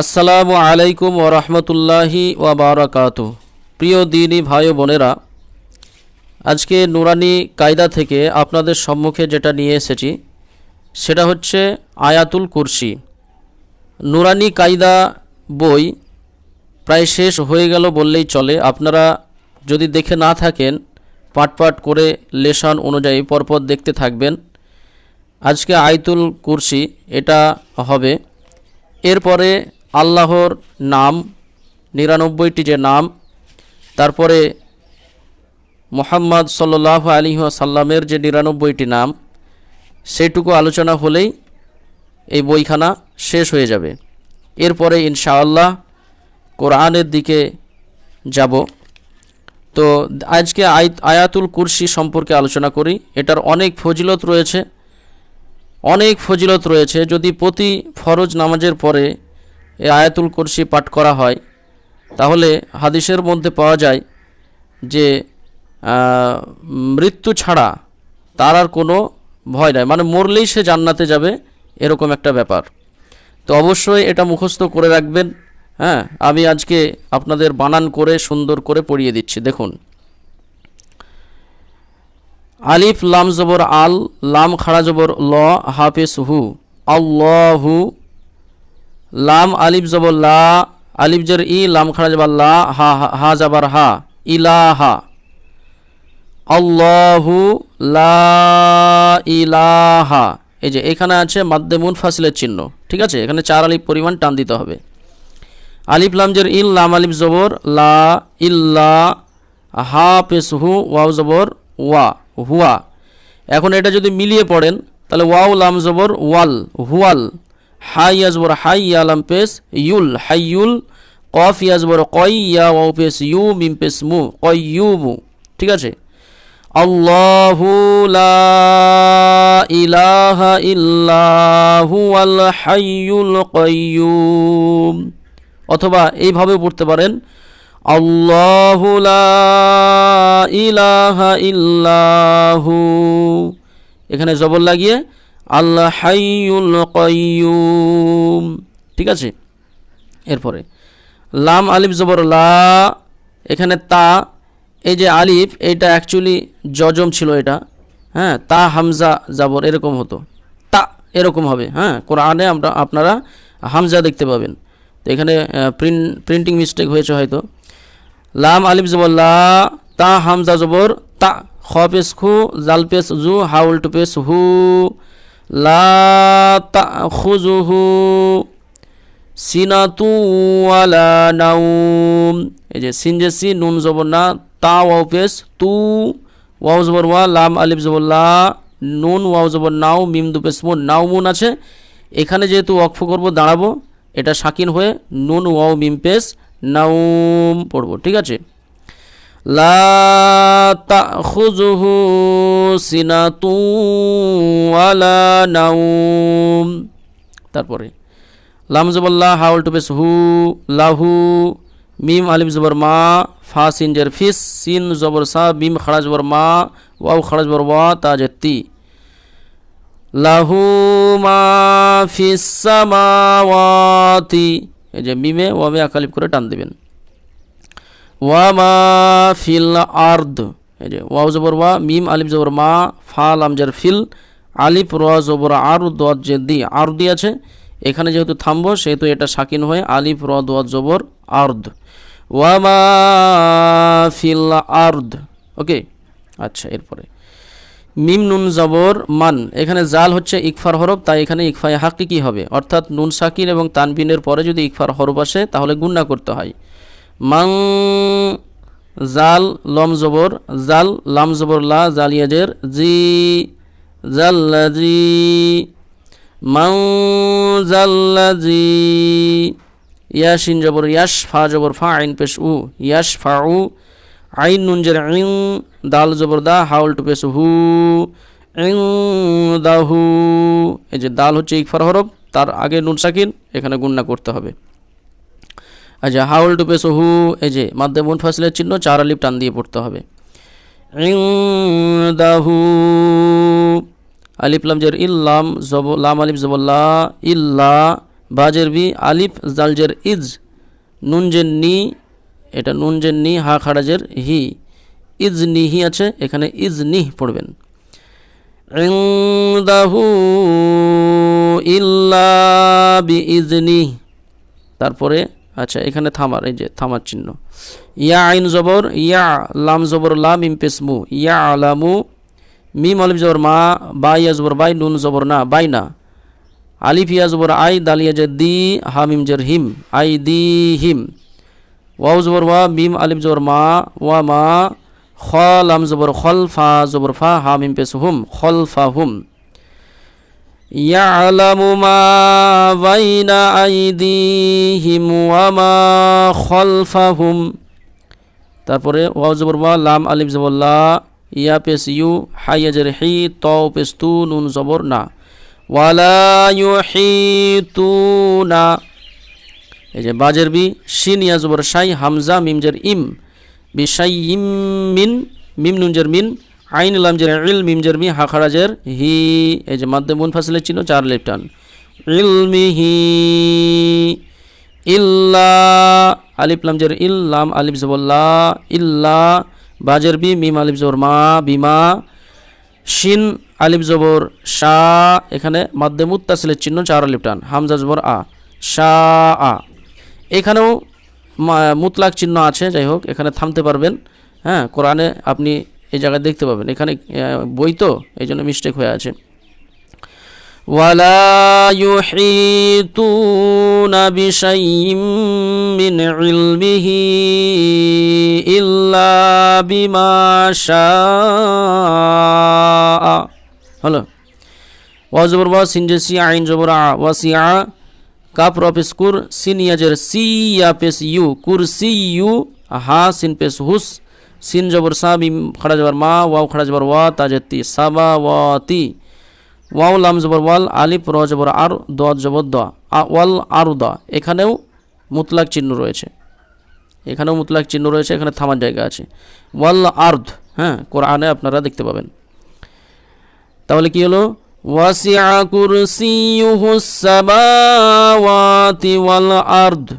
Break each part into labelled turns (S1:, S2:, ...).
S1: আসসালামু আলাইকুম ওরহমতুল্লাহি ওয়াবারাকাত প্রিয় দিনী ভাই বোনেরা, আজকে নুরানি কায়দা থেকে আপনাদের সম্মুখে যেটা নিয়ে এসেছি, সেটা হচ্ছে আয়াতুল কুরসি। নুরানি কায়দা বই প্রায় শেষ হয়ে গেল বললেই চলে। আপনারা যদি দেখে না থাকেন পাট পাট করে লেশন অনুযায়ী পরপর দেখতে থাকবেন। আজকে আয়তুল কুরসি এটা হবে। এরপরে আল্লাহর নাম, নিরানব্বইটি যে নাম, তারপরে মোহাম্মদ সাল্লাহ আলী সাল্লামের যে নিরানব্বইটি নাম, সেটুকু আলোচনা হলেই এই বইখানা শেষ হয়ে যাবে। এরপরে ইনশাআল্লাহ কোরআনের দিকে যাব। তো আজকে আয়- আয়াতুল কুরসি সম্পর্কে আলোচনা করি। এটার অনেক ফজিলত রয়েছে। অনেক ফজিলত রয়েছে। যদি প্রতি ফরজ নামাজের পরে এই আয়াতুল কুরসি পাঠ করা হয়। তাহলে হাদিসের মধ্যে পাওয়া যায় যে মৃত্যু ছাড়া তার আর কোনো ভয় নাই। মানে মরলেই সে জান্নাতে যাবে, এরকম একটা ব্যাপার। তো অবশ্যই এটা মুখস্থ করে রাখবেন। হ্যাঁ আমি আজকে আপনাদের বানান করে, সুন্দর করে পড়িয়ে দিচ্ছি। দেখুন। আলিফ, লাম, জবর, আল, লাম, খাড়া, জবর, ল হাফিস হু। আল্লাহু লাম আলিফ জবর লা, আলিফ জের ই, লাম খাড়া জবর লা, হা, হা- হা জবর হা, ইলাহা। আল্লাহু লা ইলাহা। এই যে এখানে আছে মাদ্দে মুন ফাসিলের চিহ্ন, ঠিক আছে? এখানে চার আলিফ পরিমাণ টান দিতে হবে। আলিফ, লাম, জের ইল লাম, আলিফ জবর, লা ইল্লা হা পেস হু, ওয়াও জবর, ওয়া, হুয়া। এখন এটা যদি মিলিয়ে পড়েন, তাহলে ওয়াও, লাম, জবর, ওয়াল, হুয়াল। হাই ইয়াজবর হাই ইয়ালাম পেস ইউল, হাইয়ুল, কফ, ইয়াজবর, কয়, ইয়া পেস ইউ, মিম পেস মু, কয়, ইউ, মু, ঠিক আছে? আল্লাহু লা ইলাহা ইল্লাহু হাইয়ুল অথবা এইভাবেও পড়তে পারেন, আল্লাহু লা ইলাহা ইল্লাহু এখানে জবর লাগিয়ে আল্লাহ কাইয়ুম। ঠিক আছে? এরপরে, লাম আলিফ জবর লা, এখানে তা, এই যে আলিফ এটা অ্যাকচুয়ালি জজম ছিল এটা। হ্যাঁ তা হামজা জাবর এরকম হতো। তা এরকম হবে হ্যাঁ কোরআনে আমরা, আপনারা হামজা দেখতে পাবেন। তো এখানে প্রিন্ট প্রিন্টিং মিস্টেক হয়েছে হয়তো। লাম আলিফ জবর লা, তা হামজা জবর, তা, খ পেস খু, জাল পেস জু, হাউল টু পেস হু। তা খুজুহু সিনাতু ওয়ালা নাউম এই যে সিন যে সি, নুন জবর না, তা ওয়াও পেস তু, ওয়াও জবর ওয়া, লাম, আলিফ জবর লা, নুন, ওয়াও জবর নাও, মিম দু পেস মুন নাও মুন আছে। এখানে যেহেতু ওয়াকফ করব, দাঁড়াবো, এটা সাকিন হয়ে নুন, ওয়াও, মিম পেস নাউম পড়ব, ঠিক আছে? লা তাখুজুহু সিনাতু ওয়ালা নাউম তারপরে, লাম জবল্লা হাউল টু পেস হু, লাহু, মিম আলিফ জবর মা, ফা, সিন, জের, ফিস, সিন, জবর সা, মিম, খাড়া জবর মা, ওয়াও, খাড়া জবর ওয়া, তা জেত্তি লাহু মা, ফিস এই যে মিমে, ওয়ামে আকালিপ করে টান দিবেন। ওয়া মা ফিল আর্দ এই যে ওয়াও জবর ওয়া, মিম, আলিফ জবর মা, ফা, লাম, জের, ফিল, আলিফ, র, জবর, আর, দোয়াত যে দি, আর, দি আছে। এখানে যেহেতু থামবো, সেহেতু এটা সাকিন হয়ে আলিফ, র, দোয়াত, জবর আর্দ ওয়ামা ফিল আর্দ। ওকে? আচ্ছা এরপরে। মিম, নুন, জবর, মান। এখানে জাল হচ্ছে ইকফার হরফ, তাই এখানে ইকফায় হাকি কি হবে? অর্থাৎ নুন সাকিন এবং তানবিনের পরে যদি ইকফার হরফ আসে, তাহলে গুন্না করতে হয়। মাং জাল লম জবর, জাল লাম জবর, লা জালিয়াজের জি জাল্লাজি মাং জাল্লাজি ইয়াসিন জবর, ইয়াস ফা জবর, ফা আইন পেশ উ, ইয়াস ফা উ, আইন নুন জের ইং, দাল জবর, দা হাউল টু পেশ হু, ইং দাহু এই যে দাল হচ্ছে ইকফার হরফ, তার আগে নুন সাকিন, এখানে গুন্না করতে হবে। আচ্ছা হাউল টু পেশ হু এই যে মাধ্যে মুন ফাসিলের চিহ্ন, চার আলিপ টান দিয়ে পড়তে হবে। দাহু আলিফ লাম জের ইল্লাম জব, লাম আলিফ জবল্লা ইল্লা বাজের বি আলিফ জালজের ইজ নুনজের নি, এটা নুনজের নি, হা খাড়াজের হি, ইজ নিহি আছে, এখানে ইজ নিহ পড়বেন। ইনদাহু ইল্লা নিহ তারপরে আচ্ছা এখানে থামার, এই যে থামার চিহ্ন। ইয়া আইন জবর, ইয়া লাম জবর, লাম ইম পেসমু, ইয়া আলামু, মিম আলিফ জবর, মা, বা ইয়া জবর, বাই নুন জবর না, বাই না। আলিফ, ইয়া জবর, আই দালিয়া যে দি হামিম জের, হিম, আই, দি, হিম। ওয়াও জবর, ওয়া, মিম আলিফ জবর, মা, ওয়া, মা, খ, লাম জবর, খল, ফা জবর, ফা হামিম পেস, হুম, খল, ফা, হুম। يعلم ما بين أيديهم وما خلفهم তারপরে ওয়াও জবর ওয়া লাম আলিফ জবর লা ইয়া পেস ইউ হাইয়া জের হি ত পেস তু নুন জবর না ওয়ালা ইউহিতুনা এই যে বাজের বি শিন ইয়া জবর শাই হামজা মিম জের ইম বি শাই ইম মিন মিম নুন জের মিন আইন লাম জের ইল মিম জের মি হা খারাজের হি, এই যে মাধ্যম মুন ফাসিলের চিহ্ন, চার লেফটান ইলমিহি ইল্লা, আলিফ লাম জের ইল, লাম, আলিফ জবল্লা ইল্লা বাজের বি মিম, আলিফ জবর মা, বিমা, শিন, আলিফ জবর শা, এখানে মাধ্যম মুত্তাসিলের চিহ্ন, চার লিপটান হামজা জবর আ, শা, আ। এখানেও মুতলাক চিহ্ন আছে, যাই হোক, এখানে থামতে পারবেন। হ্যাঁ কোরআনে আপনি এই জায়গায় দেখতে পাবেন এখানে আহ, বই তো এই জন্য মিস্টেক হয়ে আছে ولا يحيطون بشيء من علمه إلا بما شاء হলো ওয়া জবর ওয়া সিন যে সি আইন জবর আ ওয়াসিআ কাপ র পেস কুর সিন ইয়াজের সি ইয়া পেস ইউ কুর সি ইউ হা সিন পেস হুস সিন জবর সা মিম খড়া জবর মা, ওয়াও খড়া জবর ওয়া তাজতি সাবা, ওয়াতি। ওয়াও লাম জবর ওয়াল, আলিফ, র জবর আর দ জবর দ। ওয়াল, আর, দ। এখানেও মুতলাক চিহ্ন রয়েছে। এখানেও মুতলাক চিহ্ন রয়েছে, এখানে থামার জায়গা আছে। ওয়াল আর্ধ হ্যাঁ কোরআনে আপনারা দেখতে পাবেন। তাহলে কি হলো? ওয়াসিআ কুরসিয়ুহু সামাওয়াতি ওয়াল, আরদ।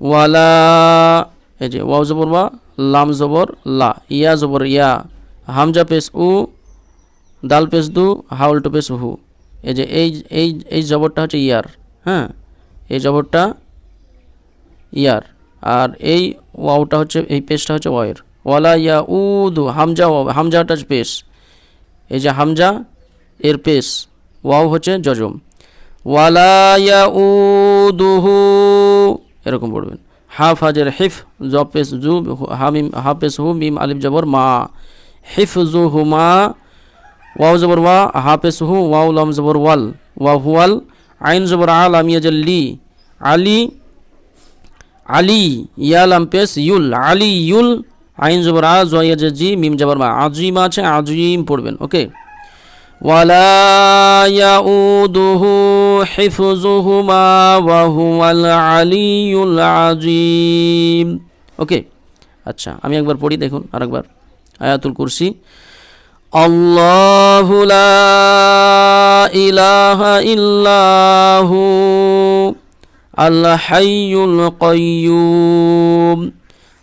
S1: ওয়ালা, এই যে, ওয়াও জবর ওয়া লাম জবর, লা। ইয়া জবর, ইয়া। হামজা পেশ উ, দাল পেশ দু হাউল টু পেশ হু। এই যে এই এই এই জবরটা হচ্ছে ইয়ার হ্যাঁ? এই জবরটা ইয়ার। আর এই ওয়াউটা হচ্ছে, এই পেশটা হচ্ছে ওয়ের। ওয়ালা ইয়া উ দু হামজা ওয়াও হামজাটা পেশ। এই যে হামজা এর পেশ। ওয়াও হচ্ছে জজম ওয়ালা ইয়া উ উদুহু এরকম পড়বেন। হাফ হাজের হিফ জপেস জু হামিম হাফেজ হু মিম আলিফ জবর মা। হিফ জু হুমা ওয়াও জবর ওয়া হাফেজ হু ওয়াও লাম জবর ওয়াল ওয়া হুয়াল আইন জবর আল আমিয়াজল লি। আলী আলী ইয়াল আম্পেস ইউল, আলী ইউল, আইন জবর আ জয়া জি মিম জবর মা। আজিম আছে আজিম পড়বেন, ওকে? ওয়ালা ইয়াউদুহু হিফযুহুমা ওয়া হুয়াল আলিয়ুল আজিম ওকে আচ্ছা আমি একবার পড়ি দেখুন আরেকবার আয়াতুল কুরসি আল্লাহু লা ইলাহা ইল্লাহু الحي القيوم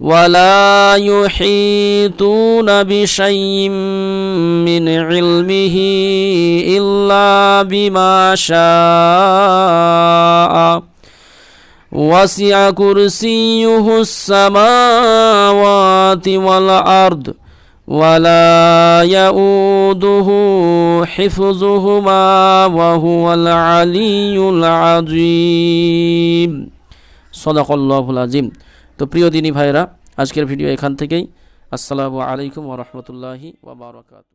S1: ولا يحيطون بشيء من علمه إلا بما شاء وسع كرسيه السماوات والأرض ولا يؤوده حفظهما وهو العلي العظيم صدق الله العظيم তো প্রিয় দিনী ভাইরা আজকের ভিডিও এখান থেকেই। আসসালামু আলাইকুম ওরহমতুল্লাহি ওবরাকাত